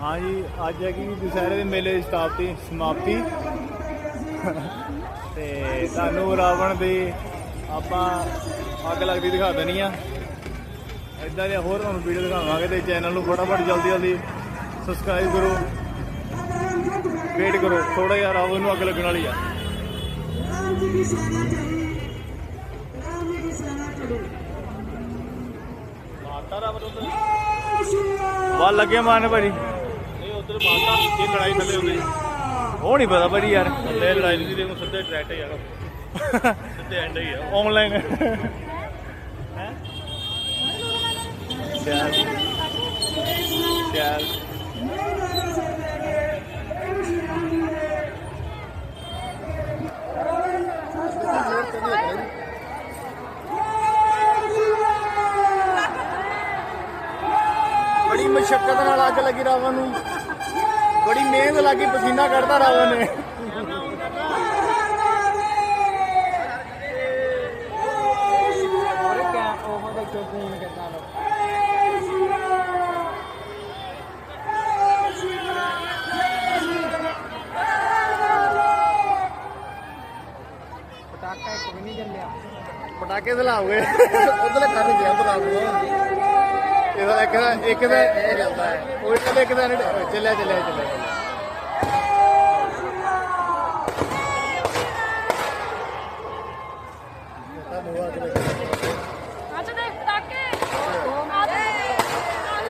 ਹਾਂਜੀ ਅੱਜ ਹੈਗੀ ਦੁਸਹਿਰੇ ਦੇ ਮੇਲੇ ਦੀ ਸਤਾਪਤੀ ਸਮਾਪਤੀ। ਤੇ ਤੁਹਾਨੂੰ ਰਾਵਣ ਦੀ ਆਪਾਂ ਅੱਗ ਲੱਗਦੀ ਦਿਖਾ ਦੇਣੀ ਆ। ਇਦਾਂ ਦੇ ਹੋਰ ਤੁਹਾਨੂੰ ਵੀਡੀਓ ਦਿਖਾਵਾਂਗੇ ਤੇ ਚੈਨਲ ਨੂੰ ਫਟਾਫਟ ਜਲਦੀ ਜਲਦੀ ਸਬਸਕ੍ਰਾਈਬ ਕਰੋ। ਵੇਟ ਕਰੋ ਥੋੜਾ ਜਿਹਾ ਰਾਵਣ ਨੂੰ ਅੱਗ ਲੱਗਣ ਵਾਲੀ ਆ। ਮਾਤਾ ਰਾਵਣ ਉਧਰ। ਵੱਲ ਲੱਗੇ ਮਾਰਨ ਭਾਜੀ। ਉਧਰ ਮਾਤਾ ਇਹ ਲੜਾਈ ਥੱਲੇ ਹੁੰਦੀ? ਉਹ ਨਹੀਂ ਪਤਾ ਭਾਜੀ ਯਾਰ। ਥੱਲੇ ਲੜਾਈ ਨਹੀਂ ਦੇਖੋ ਸਿੱਧੇ ਡਾਇਰੈਕਟ ਹੀ ਆ ਸਿੱਧੇ ਐਂਡ ਹੀ ਆ। ਆਨਲਾਈਨ ਹੈ? ਚੱਲ ਚੱਲ ਬੜੀ ਮੁਸ਼ਕਲ ਨਾਲ ਅੱਗ ਲੱਗੀ ਰਾਵਣ ਨੂੰ। ਬੜੀ ਮਿਹਨਤ ਲੱਗੀ ਪਸੀਨਾ ਕੱਢਦਾ ਰਾਵਣ ਨੇ ਪਟਾਕਾ ਇੱਕ ਵੀ ਨਹੀਂ ਚੱਲਿਆ ਪਟਾਕੇ ਇੱਕ ਦਾ ਇੱਕ ਦਾ ਚੱਲਦਾ ਉਹ ਇੱਕ ਦਾ ਇੱਕ ਦਾ ਚੱਲਿਆ ਚੱਲਿਆ ਚੱਲਿਆ। ਤਾਂ ਮੂੰਹ ਅੱਗ